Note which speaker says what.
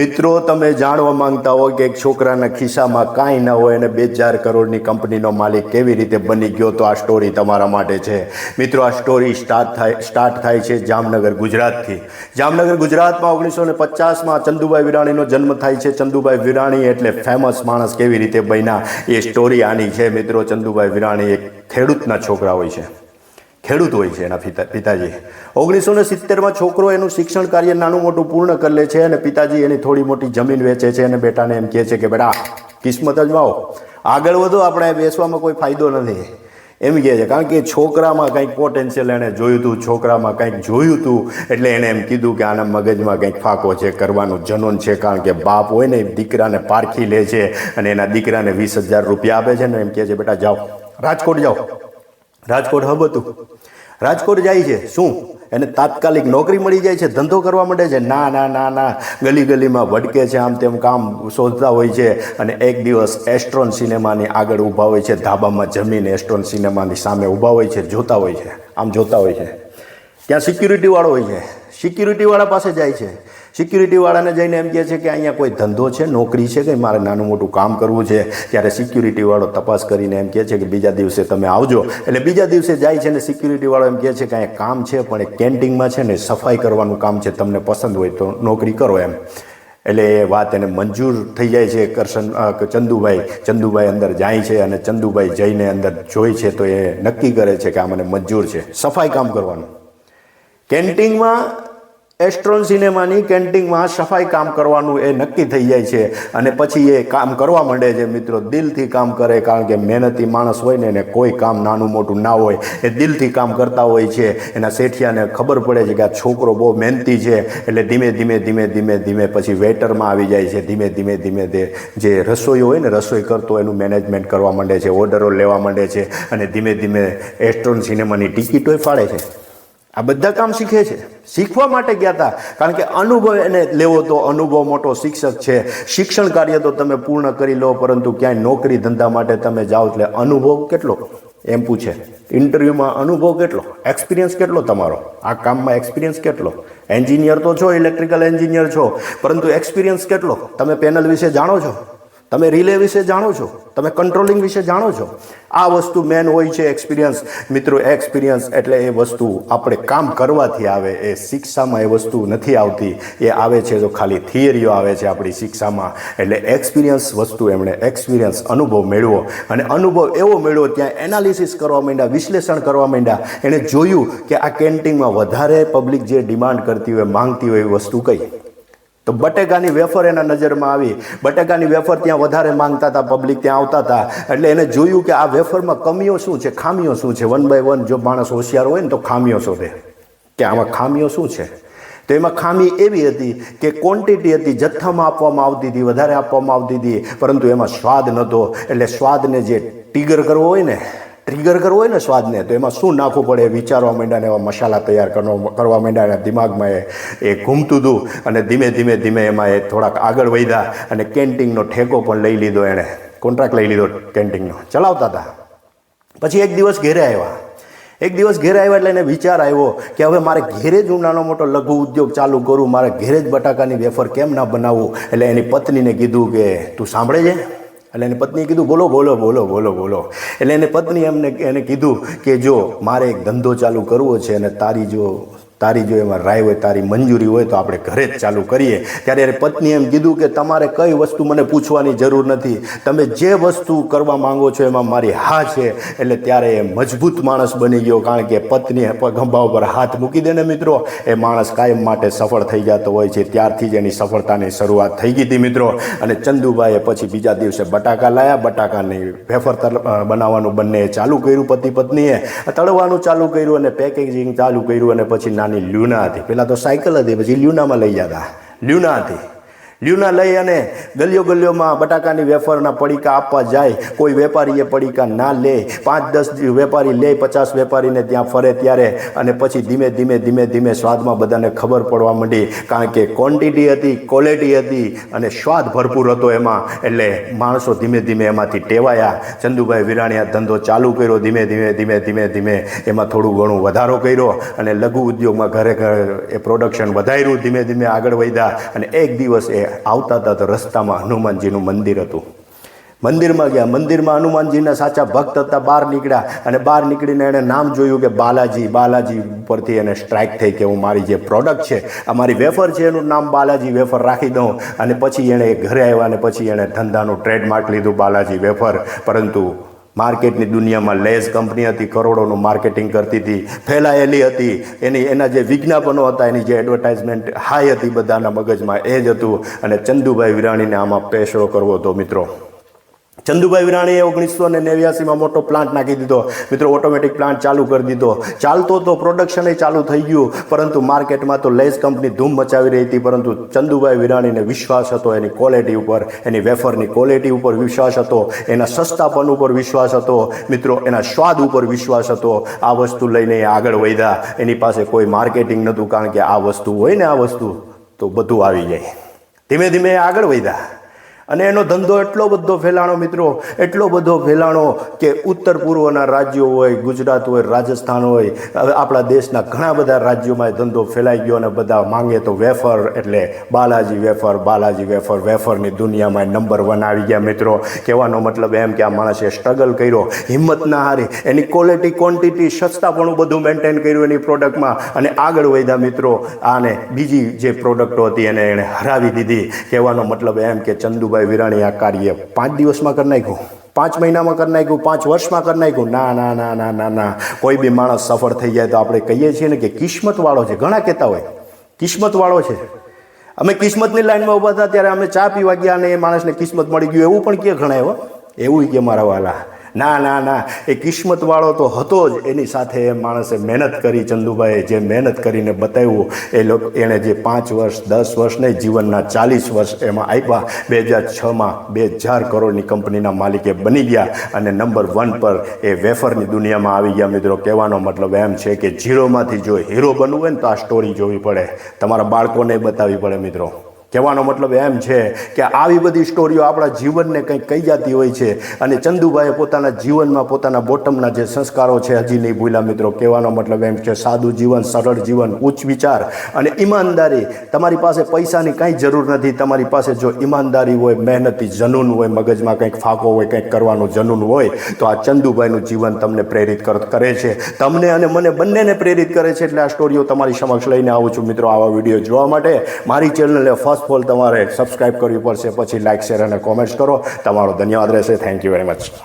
Speaker 1: મિત્રો, તમે જાણવા માંગતા હો કે એક છોકરાના ખિસ્સામાં કાંઈ ન હોય અને બે ચાર કરોડની કંપનીનો માલિક કેવી રીતે બની ગયો, તો આ સ્ટોરી તમારા માટે છે. મિત્રો, આ સ્ટોરી સ્ટાર્ટ થાય સ્ટાર્ટ થાય છે જામનગર, ગુજરાતથી. જામનગર, ગુજરાતમાં ઓગણીસો ને પચાસમાં ચંદુભાઈ વિરાણીનો જન્મ થાય છે. ચંદુભાઈ વિરાણી એટલે ફેમસ માણસ કેવી રીતે બન્યા, એ સ્ટોરી આની છે. મિત્રો, ચંદુભાઈ વિરાણી એક ખેડૂતના છોકરા હોય છે. ખેડૂત હોય છે એના પિતા, પિતાજી. ઓગણીસો ને સિત્તેરમાં છોકરો એનું શિક્ષણ કાર્ય નાનું મોટું પૂર્ણ કરી લે છે અને પિતાજી એની થોડી મોટી જમીન વેચે છે અને બેટાને એમ કહે છે કે, બેટા, કિસ્મત અજમાવો આગળ વધો, આપણે બેસવામાં કોઈ ફાયદો નથી. એમ કહે છે. કારણ કે છોકરામાં કંઈક પોટેન્શિયલ એણે જોયું હતું છોકરામાં કંઈક જોયું હતું એટલે એણે એમ કીધું કે આના મગજમાં કંઈક ફાંકો છે, કરવાનું જનોન છે, કારણ કે બાપ હોય ને એ દીકરાને પારખી લે છે અને એના દીકરાને વીસ હજાર રૂપિયા આપે છે ને, એમ કહે છે, બેટા, જાઓ. રાજકોટ જાઓ. રાજકોટ હબ હતું. રાજકોટ જાય છે, શું? એને તાત્કાલિક નોકરી મળી જાય છે, ધંધો કરવા માંડે છે. ના ના ના ના. ગલી ગલીમાં ભટકે છે, આમ તેમ કામ શોધતા હોય છે. અને એક દિવસ એસ્ટ્રોન સિનેમાની આગળ ઊભા હોય છે, ધાબામાં જમીને એસ્ટ્રોન સિનેમાની સામે ઊભા હોય છે, જોતા હોય છે, આમ જોતા હોય છે. ત્યાં સિક્યુરિટીવાળો હોય છે. સિક્યુરિટીવાળા પાસે જાય છે. સિક્યુરિટીવાળાને જઈને એમ કહે છે કે અહીંયા કોઈ ધંધો છે, નોકરી છે કે મારે નાનું મોટું કામ કરવું છે? ત્યારે સિક્યુરિટીવાળો તપાસ કરીને એમ કહે છે કે બીજા દિવસે તમે આવજો. એટલે બીજા દિવસે જાય છે ને સિક્યુરિટીવાળો એમ કહે છે કે અહીંયા કામ છે, પણ એ કેન્ટીનમાં છે ને સફાઈ કરવાનું કામ છે, તમને પસંદ હોય તો નોકરી કરો એમ. એટલે એ વાત એને મંજૂર થઈ જાય છે, કરશન ચંદુભાઈ. ચંદુભાઈ અંદર જાય છે અને ચંદુભાઈ જઈને અંદર જોઈ છે તો એ નક્કી કરે છે કે આ મને મંજૂર છે. સફાઈ કામ કરવાનું. કેન્ટીનમાં એસ્ટ્રોન સિનેમાની કેન્ટીનમાં સફાઈ કામ કરવાનું એ નક્કી થઈ જાય છે. અને પછી એ કામ કરવા માંડે છે. મિત્રો, દિલથી કામ કરે કારણ કે મહેનતી માણસ હોય ને એને કોઈ કામ નાનું મોટું ના હોય. એ દિલથી કામ કરતા હોય છે. એના શેઠિયાને ખબર પડે છે કે આ છોકરો બહુ મહેનતી છે. એટલે ધીમે ધીમે ધીમે ધીમે ધીમે પછી વેટરમાં આવી જાય છે. ધીમે ધીમે ધીમે જે રસોઈ હોય ને રસોઈ કરતો એનું મેનેજમેન્ટ કરવા માંડે છે. ઓર્ડરો લેવા માંડે છે. અને ધીમે ધીમે એસ્ટ્રોન સિનેમાની ટિકિટોય ફાળે છે. આ બધા કામ શીખે છે. શીખવા માટે ગયા હતા કારણ કે અનુભવ એને લેવો તો અનુભવ મોટો શિક્ષક છે. શિક્ષણ કાર્ય તો તમે પૂર્ણ કરી લો, પરંતુ ક્યાંય નોકરી ધંધા માટે તમે જાઓ એટલે અનુભવ કેટલો? એમ પૂછે. ઇન્ટરવ્યૂમાં અનુભવ કેટલો? એક્સપિરિયન્સ કેટલો તમારો? આ કામમાં એક્સપિરિયન્સ કેટલો? એન્જિનિયર તો છો ઇલેક્ટ્રિકલ એન્જિનિયર છો, પરંતુ એક્સપિરિયન્સ કેટલો? તમે પેનલ વિશે જાણો છો? તમે રિલે વિશે જાણો છો? તમે કંટ્રોલિંગ વિશે જાણો છો? આ વસ્તુ મેન હોય છે એક્સપિરિયન્સ મિત્રો એક્સપિરિયન્સ એટલે એ વસ્તુ આપણે કામ કરવાથી આવે, એ શિક્ષામાં એ વસ્તુ નથી આવતી. એ આવે છે જો ખાલી થિયરીઓ આવે છે આપણી શિક્ષામાં. એટલે એક્સપિરિયન્સ વસ્તુ એમણે એક્સપિરિયન્સ અનુભવ મેળવો. અને અનુભવ એવો મેળવો ત્યાં એનાલિસિસ કરવા માંડ્યા, વિશ્લેષણ કરવા માંડ્યા. એણે જોયું કે આ કેન્ટીનમાં વધારે પબ્લિક જે ડિમાન્ડ કરતી હોય, માંગતી હોય એ વસ્તુ કઈ? તો બટેકાની વેફર એના નજરમાં આવી. બટેકાની વેફર ત્યાં વધારે માંગતા હતા પબ્લિક ત્યાં આવતા હતા. એટલે એને જોયું કે આ વેફરમાં કમીઓ શું છે, ખામીઓ શું છે? વન બાય વન જો માણસ હોશિયાર હોય ને તો ખામીઓ શોધે. કે આમાં ખામીઓ શું છે? તો એમાં ખામી એવી હતી કે ક્વોન્ટિટી હતી, જથ્થામાં આપવામાં આવતી હતી, વધારે આપવામાં આવતી હતી. પરંતુ એમાં સ્વાદ નહોતો. એટલે સ્વાદને જે ટીગર કરવો હોય ને ટ્રિગર કરવો હોય ને સ્વાદને, તો એમાં શું નાખવું પડે વિચારવા માંડ્યા ને એવા મસાલા તૈયાર કરવા કરવા માંડ્યા અને દિમાગમાં એ એ ઘૂમતું હતું અને ધીમે ધીમે ધીમે એમાં એ થોડાક આગળ વધ્યા અને કેન્ટિંગનો ઠેકો પણ લઈ લીધો એણે. કોન્ટ્રાક્ટ લઈ લીધો કેન્ટિંગનો ચલાવતા હતા. પછી એક દિવસ ઘેરે આવ્યા. એક દિવસ ઘેરે આવ્યા એટલે એને વિચાર આવ્યો કે હવે મારે ઘેરે જ હું નાનો મોટો લઘુ ઉદ્યોગ ચાલુ કરું, મારે ઘેરે જ બટાકાની વેફર કેમ ના બનાવવું એટલે એની પત્નીને કીધું કે, તું સાંભળે છે? એટલે એની પત્નીએ કીધું, બોલો બોલો બોલો બોલો બોલો. એટલે એને પત્ની એમને, એને કીધું કે જો મારે એક ધંધો ચાલુ કરવો છે અને તારી જો તારી જો એમાં રાય હોય, તારી મંજૂરી હોય, તો આપણે ઘરે જ ચાલુ કરીએ. ત્યારે પત્ની એમ કીધું કે, તમારે કઈ વસ્તુ મને પૂછવાની જરૂર નથી. તમે જે વસ્તુ કરવા માંગો છો, એમાં મારી હા છે. એટલે ત્યારે એ મજબૂત માણસ બની ગયો, કારણ કે પત્નીએ ગંભા ઉપર હાથ મૂકી દે ને મિત્રો. એ માણસ કાયમ માટે સફળ થઈ જતો હોય છે. ત્યારથી જ એની સફળતાની શરૂઆત થઈ ગઈ હતી મિત્રો. અને ચંદુભાઈએ પછી બીજા દિવસે બટાકા લાયા. બટાકાની વેફર બનાવવાનું બંને ચાલુ કર્યું પતિ પત્નીએ તળવાનું ચાલુ કર્યું અને પેકેજિંગ ચાલુ કર્યું અને પછી નાની લ્યુના હતી પહેલાં તો સાયકલ હતી પછી લ્યુનામાં લઈ જતા. લ્યુના હતી લ્યુના લઈ અને ગલીઓ ગલીઓમાં બટાકાની વેફરના પડીકા આપવા જાય. કોઈ વેપારીએ પડીકા ના લે. પાંચ, દસ વેપારી લે, પચાસ વેપારીને ત્યાં ફરે ત્યારે અને પછી ધીમે ધીમે ધીમે ધીમે સ્વાદમાં બધાને ખબર પડવા માંડી. કારણ કે ક્વોન્ટિટી હતી ક્વોલિટી હતી અને સ્વાદ ભરપૂર હતો એમાં. એટલે માણસો ધીમે ધીમે એમાંથી ટેવાયા. ચંદુભાઈ વિરાણીએ ધંધો ચાલુ કર્યો. ધીમે ધીમે ધીમે ધીમે ધીમે એમાં થોડું ઘણું વધારો કર્યો અને લઘુ ઉદ્યોગમાં ઘરે ઘરે એ પ્રોડક્શન વધાર્યું. ધીમે ધીમે આગળ વધ્યા અને એક દિવસ એ આવતા હતા તો રસ્તામાં હનુમાનજીનું મંદિર હતું. મંદિરમાં ગયા. મંદિરમાં હનુમાનજીના સાચા ભક્ત હતા. બહાર નીકળ્યા અને બહાર નીકળીને એણે નામ જોયું કે બાલાજી બાલાજી ઉપરથી એને સ્ટ્રાઇક થઈ કે હું મારી જે પ્રોડક્ટ છે, આ મારી વેફર છે, એનું નામ બાલાજી વેફર રાખી દઉં. અને પછી એણે ઘરે આવ્યા અને પછી એણે ધંધાનું ટ્રેડમાર્ક લીધું, બાલાજી વેફર. પરંતુ માર્કેટની દુનિયામાં લેઝ કંપની હતી, કરોડોનું માર્કેટિંગ કરતી હતી, ફેલાયેલી હતી. એની, એના જે વિજ્ઞાપનો હતા, એની જે એડવર્ટાઇઝમેન્ટ હાઈ હતી બધાના મગજમાં એ જ હતું. અને ચંદુભાઈ વિરાણીને આમાં પેશરો કરવો હતો, મિત્રો. ચંદુભાઈ વિરાણીએ ઓગણીસો ને નેવ્યાસીમાં મોટો પ્લાન્ટ નાખી દીધો. મિત્રો ઓટોમેટિક પ્લાન્ટ ચાલુ કરી દીધો. ચાલતો તો પ્રોડક્શન ચાલુ થઈ ગયું, પરંતુ માર્કેટમાં તો લેસ કંપની ધૂમ મચાવી રહી હતી, પરંતુ ચંદુભાઈ વિરાણીને વિશ્વાસ હતો એની ક્વોલિટી ઉપર, એની વેફરની ક્વોલિટી ઉપર વિશ્વાસ હતો, એના સસ્તાપન ઉપર વિશ્વાસ હતો. મિત્રો, એના સ્વાદ ઉપર વિશ્વાસ હતો. આ વસ્તુ લઈને આગળ વધ્યા. એની પાસે કોઈ માર્કેટિંગ નહોતું, કારણ કે આ વસ્તુ હોય ને આ વસ્તુ, તો બધું આવી જાય. ધીમે ધીમે આગળ વધ્યા. અને એનો ધંધો એટલો બધો ફેલાણો મિત્રો, એટલો બધો ફેલાણો કે ઉત્તર પૂર્વના રાજ્યો હોય, ગુજરાત હોય, રાજસ્થાન હોય આપણા દેશના ઘણા બધા રાજ્યોમાં ધંધો ફેલાઈ ગયો અને બધા માંગે તો વેફર એટલે બાલાજી વેફર બાલાજી વેફર, વેફરની દુનિયામાં નંબર વન આવી ગયા મિત્રો. કહેવાનો મતલબ એમ કે આ માણસે સ્ટ્રગલ કર્યો, હિંમત ના હારી, એની ક્વોલિટી ક્વોન્ટિટી સસ્તાપણું બધું મેન્ટેન કર્યું એની પ્રોડક્ટમાં અને આગળ વધ્યા મિત્રો, આને બીજી જે પ્રોડક્ટો હતી એને એણે હરાવી દીધી. કહેવાનો મતલબ એમ કે ચંદુભાઈ ભાઈ વિરાણી આ કાર્ય પાંચ દિવસમાં કરી નાખ્યું. પાંચ મહિનામાં કરી નાખ્યું, પાંચ વર્ષમાં કરી નાખ્યું. ના ના ના ના ના ના. કોઈ બી માણસ સફળ થઈ જાય તો આપણે કહીએ છીએ ને કે કિસ્મતવાળો છે. ઘણા કહેતા હોય. કિસ્મતવાળો છે. અમે કિસ્મતની લાઈનમાં ઊભા હતા, ત્યારે અમે ચા પીવા ગયા અને એ માણસને કિસ્મત મળી ગયું. એવું પણ કે ઘણા એવો? એવું કે મારા વાલા. ના ના ના. એ કિસ્મતવાળો તો હતો જ. એની સાથે એ માણસે મહેનત કરી ચંદુભાઈએ જે મહેનત કરીને બતાવ્યું, એ લોકો એણે જે પાંચ વર્ષ, દસ વર્ષ નહીં, જીવનના ચાલીસ વર્ષ એમાં આપ્યા. બે હજાર છમાં બે હજાર કરોડની કંપનીના માલિકે બની ગયા અને નંબર વન પર એ વેફરની દુનિયામાં આવી ગયા. મિત્રો, કહેવાનો મતલબ એમ છે કે ઝીરોમાંથી જો હીરો બનવું હોય ને તો આ સ્ટોરી જોવી પડે. તમારા બાળકોને બતાવવી પડે, મિત્રો. કહેવાનો મતલબ એમ છે કે આવી બધી સ્ટોરીઓ આપણા જીવનને કંઈક કહી જતી હોય છે અને ચંદુભાઈએ પોતાના જીવનમાં પોતાના બોટમના જે સંસ્કારો છે, હજી નહીં ભૂલ્યા મિત્રો, કહેવાનો મતલબ એમ છે, સાદું જીવન, સરળ જીવન, ઉચ્ચ વિચાર અને ઈમાનદારી. તમારી પાસે પૈસાની કાંઈ જરૂર નથી, તમારી પાસે જો ઈમાનદારી હોય, મહેનતી, જનૂન હોય, મગજમાં કંઈક ફાંકો હોય, કંઈક કરવાનું જનૂન હોય, તો આ ચંદુભાઈનું જીવન તમને પ્રેરિત કરે છે. તમને અને મને બંનેને પ્રેરિત કરે છે, એટલે આ સ્ટોરીઓ તમારી સમક્ષ લઈને આવું છું મિત્રો, આવા વીડિયો જોવા માટે. મારી ચેનલને ફર્સ્ટ ઓફ ઓલ તમારે સબસ્ક્રાઇબ કરવી પડશે, પછી લાઇક શેર અને કોમેન્ટ્સ કરો. તમારો ધન્યવાદ રહેશે. Thank you very much